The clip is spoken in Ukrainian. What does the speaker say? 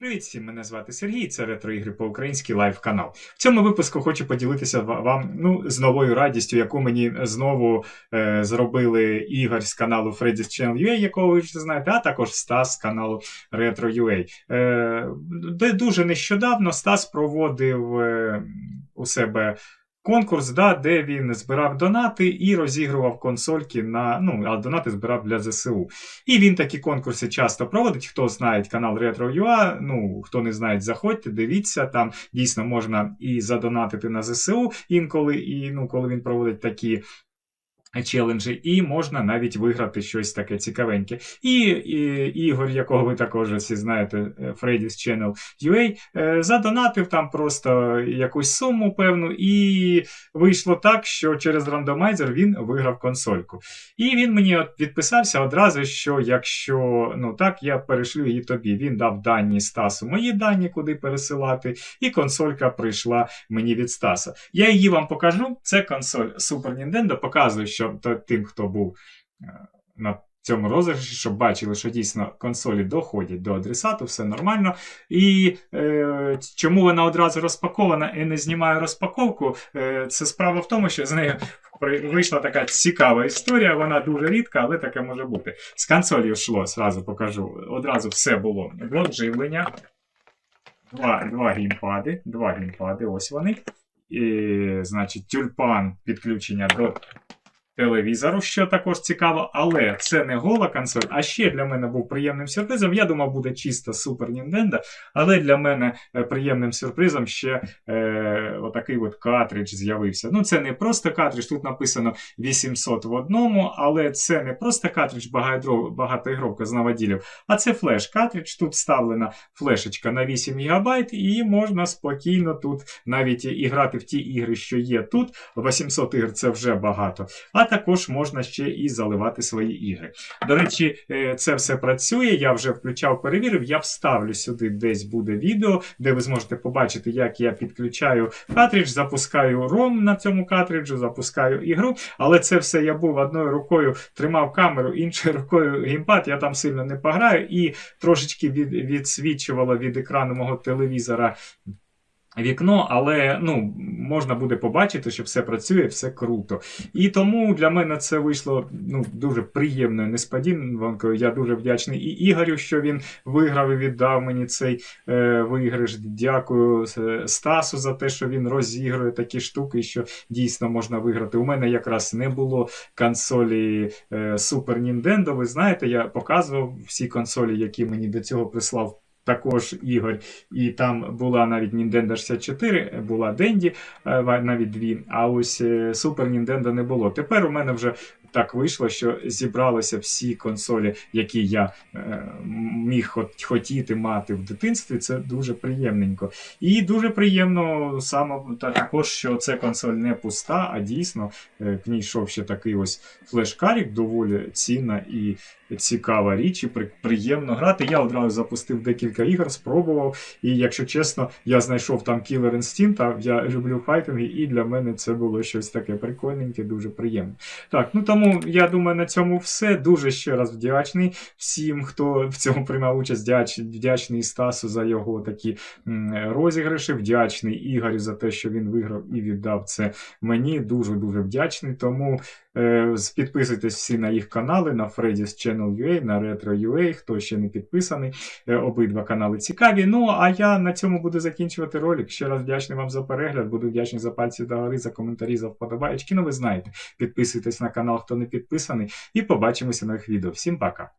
Привіт всім, мене звати Сергій, це ретро-ігри по-українськи лайв канал. В цьому випуску хочу поділитися вам ну, з новою радістю, яку мені знову е, зробили Ігор з каналу Freddy's Channel UA, якого ви вже знаєте, а також Стас з каналу Ретро UA. Е, де дуже нещодавно Стас проводив е, у себе. Конкурс, да, де він збирав донати і розігрував консольки на. Ну, а донати збирав для ЗСУ. І він такі конкурси часто проводить. Хто знає канал Retro.ua, ну хто не знає, заходьте, дивіться. Там дійсно можна і задонатити на ЗСУ інколи, і ну, коли він проводить такі. Челенджі, і можна навіть виграти щось таке цікавеньке. І, і Ігор, якого ви також всі знаєте, е, Freddy's Channel UA, е, задонатив там просто якусь суму певну, і вийшло так, що через рандомайзер він виграв консольку. І він мені відписався одразу, що якщо ну так, я перешлю її тобі. Він дав дані Стасу, мої дані, куди пересилати, і консолька прийшла мені від Стаса. Я її вам покажу. Це консоль Super Nintendo. Показую, що то, тим, хто був е, на цьому розіграші, щоб бачили, що дійсно консолі доходять до адресату, все нормально. І е, чому вона одразу розпакована і не знімаю розпаковку? Е, це справа в тому, що з нею вийшла така цікава історія, вона дуже рідка, але таке може бути. З консолі йшло, зразу покажу. Одразу все було. Блок живлення, два, два геймпади, два геймпади, ось вони. І, значить, тюльпан підключення до телевізору, що також цікаво, але це не гола консоль, а ще для мене був приємним сюрпризом. Я думав, буде чисто Super Nintendo, але для мене е, приємним сюрпризом ще е, отакий от картридж з'явився. Ну, це не просто картридж, тут написано 800 в одному, але це не просто картридж багатоігров- багатоігровка з новоділів, а це флеш-картридж. Тут вставлена флешечка на 8 ГБ, і можна спокійно тут навіть і грати в ті ігри, що є тут. 800 ігр це вже багато. А також можна ще і заливати свої ігри. До речі, е, це все працює. Я вже включав, перевірив. Я вставлю сюди десь буде відео, де ви зможете побачити, як я підключаю картридж, запускаю ROM на цьому картриджу, запускаю ігру. Але це все я був одною рукою тримав камеру, іншою рукою геймпад. Я там сильно не пограю, і трошечки від, відсвічувало від екрану мого телевізора. Вікно, але ну, можна буде побачити, що все працює, все круто. І тому для мене це вийшло ну, дуже приємною несподіванкою. Я дуже вдячний і Ігорю, що він виграв і віддав мені цей е, виграш. Дякую е, Стасу за те, що він розігрує такі штуки, що дійсно можна виграти. У мене якраз не було консолі е, Super Nintendo. Ви знаєте, я показував всі консолі, які мені до цього прислав. Також Ігор, і там була навіть Nintendo 64, була Денді, е, навіть дві, а ось е, Super Nintendo не було. Тепер у мене вже так вийшло, що зібралися всі консолі, які я е, міг хот- хотіти мати в дитинстві. Це дуже приємненько. І дуже приємно саме також, що ця консоль не пуста, а дійсно е, к ній йшов ще такий ось флеш-карік, доволі цінна і цікава річ, і при- приємно грати. Я одразу запустив декілька ігор, спробував. І якщо чесно, я знайшов там Killer Instinct, а я люблю файтинги, і для мене це було щось таке прикольненьке, дуже приємно. Так, ну тому я думаю, на цьому все. Дуже ще раз вдячний всім, хто в цьому приймав участь. Вдяч, вдячний Стасу за його такі розіграші. Вдячний Ігорю за те, що він виграв і віддав це мені. Дуже дуже вдячний. Тому е, підписуйтесь всі на їх канали, на Freddy's Channel UA, на Retro UA, хто ще не підписаний. Е, обидва канали цікаві. Ну а я на цьому буду закінчувати ролик. Ще раз вдячний вам за перегляд. Буду вдячний за пальці догори, за коментарі, за вподобаєчки. Ну ви знаєте. Підписуйтесь на канал, хто не підписаний, і побачимося нових відео. Всім пока!